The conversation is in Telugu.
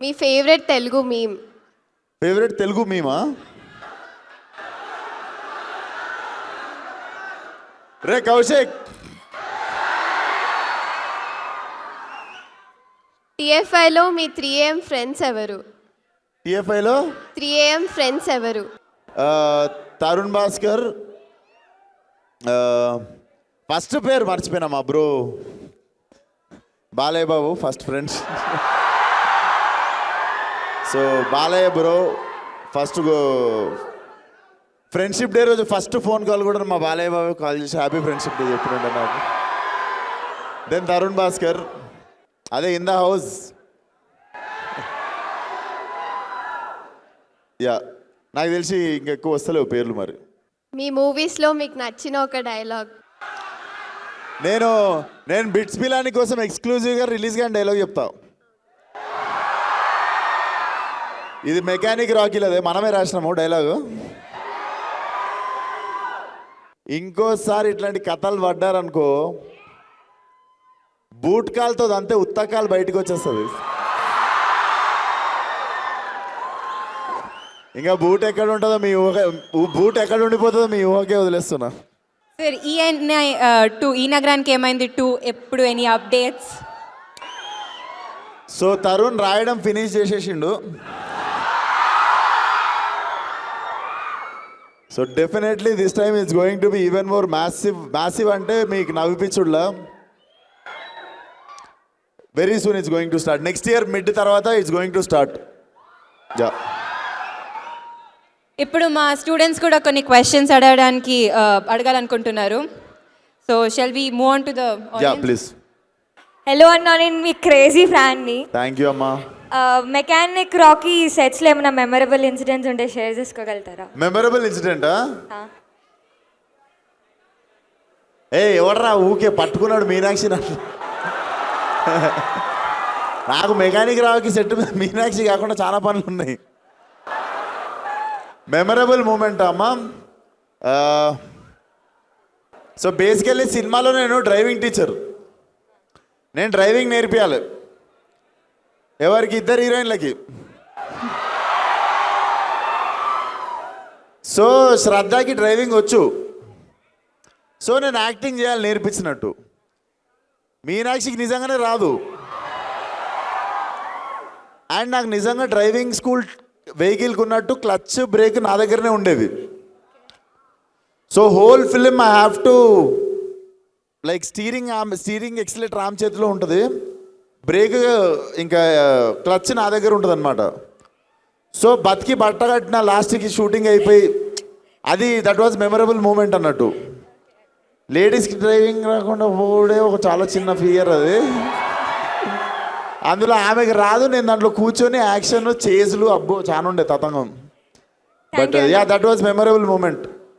మీ favourite Telugu meme favourite Telugu మీమా రే కౌశిక్. టిఎఫ్ఐలో మీ త్రీ ఏఎం ఫ్రెండ్స్ ఎవరు? టిఎఫ్ఐలో త్రీ ఏఎం ఫ్రెండ్స్ ఎవరు? తరుణ్ భాస్కర్ ఫస్ట్ పేరు మర్చిపోయినా మా bro Balayya Babu first friends so Balayya bro first friendship day రోజు ఫస్ట్ ఫోన్ కాల్ కూడా మా బాలయ్య బాబు కాల్ చేసి హ్యాపీ ఫ్రెండ్షిప్ డే చెప్తుండే నాకు దెన్ తరుణ్ భాస్కర్ అదే ఇన్ ద హౌస్ యా నాకు తెలిసి ఇంకెక్కువ వస్తలేవు పేర్లు మరి. మీ మూవీస్లో మీకు నచ్చిన ఒక డైలాగ్ నేను నేను బిట్స్ పిలాని కోసం ఎక్స్క్లూజివ్గా రిలీజ్ కానీ డైలాగ్ చెప్తా. ఇది మెకానిక్ రాకీలు అదే మనమే రాసినాము డైలాగు. ఇంకోసారి ఇట్లాంటి కథలు పడ్డారనుకో బూట్ కాల్తో అంతే ఉత్తకాలు బయటకు వచ్చేస్తుంది. ఇంకా బూట్ ఎక్కడ ఉంటుందో మీ ఊహ బూట్ ఎక్కడ ఉండిపోతుందో మీ ఊహకే వదిలేస్తున్నా. సార్ ఈఎన్ టూ ఈ నగరానికి ఏమైంది టూ? ఎప్పుడు ఎనీ అప్డేట్స్? సో తరుణ్ రాయడం finish చేసేసిండు. So definitely this time it's going to be even more massive massive అంటే మీకు నవ్విపించుడులా very soon it's going to start next year mid తర్వాత it's going to start yeah ఇప్పుడు మా స్టూడెంట్స్ కూడా కొన్ని క్వశ్చన్స్ అడగడానికి అడగాలనుకుంటున్నారు. So shall we move on to the yeah please hello అన్న నేను మీ క్రేజీ ఫ్యాన్ని థ్యాంక్ యూ అమ్మా. మెకానిక్ రాకీ సెట్స్లో ఏమైనా మెమరబుల్ ఇన్సిడెంట్స్ ఉంటే షేర్ చేసుకోగలుగుతారా? మెమరబుల్ ఇన్సిడెంటా ఏ ఎవడరా ఊకే పట్టుకున్నాడు మీనాక్షి నన్ను? నాకు మెకానిక్ రావుకి సెట్ మీద మీనాక్షి కాకుండా చాలా పనులు ఉన్నాయి. మెమరబుల్ మూమెంట్ అమ్మా? సో బేసికల్లీ సినిమాలో నేను డ్రైవింగ్ టీచర్ నేను డ్రైవింగ్ నేర్పియాలి. ఎవరికి? ఇద్దరు హీరోయిన్లకి. సో శ్రద్ధకి డ్రైవింగ్ వచ్చు. సో నేను యాక్టింగ్ చేయాలి నేర్పించినట్టు. మీనాక్షికి నిజంగానే రాదు. అండ్ నాకు నిజంగా డ్రైవింగ్ స్కూల్ వెహికల్కి ఉన్నట్టు క్లచ్ బ్రేక్ నా దగ్గరనే ఉండేది. So whole film I have to like steering ఆమె స్టీరింగ్ ఎక్సిలేటర్ రామ్ చేతిలో ఉంటుంది. బ్రేక్ ఇంకా క్లచ్ నా దగ్గర ఉంటుంది అనమాట సో బతికి బట్ట కట్టిన లాస్ట్కి షూటింగ్ అయిపోయి అది దట్ వాజ్ మెమరబుల్ మూమెంట్ అన్నట్టు. లేడీస్కి డ్రైవింగ్ రాకుండా పోవడే ఒక చాలా చిన్న ఫియర్ అది. అందులో ఆమెకి రాదు నేను దాంట్లో కూర్చొని యాక్షన్ చేజులు అబ్బో చాలా ఉండే తతంగం but yeah that was memorable moment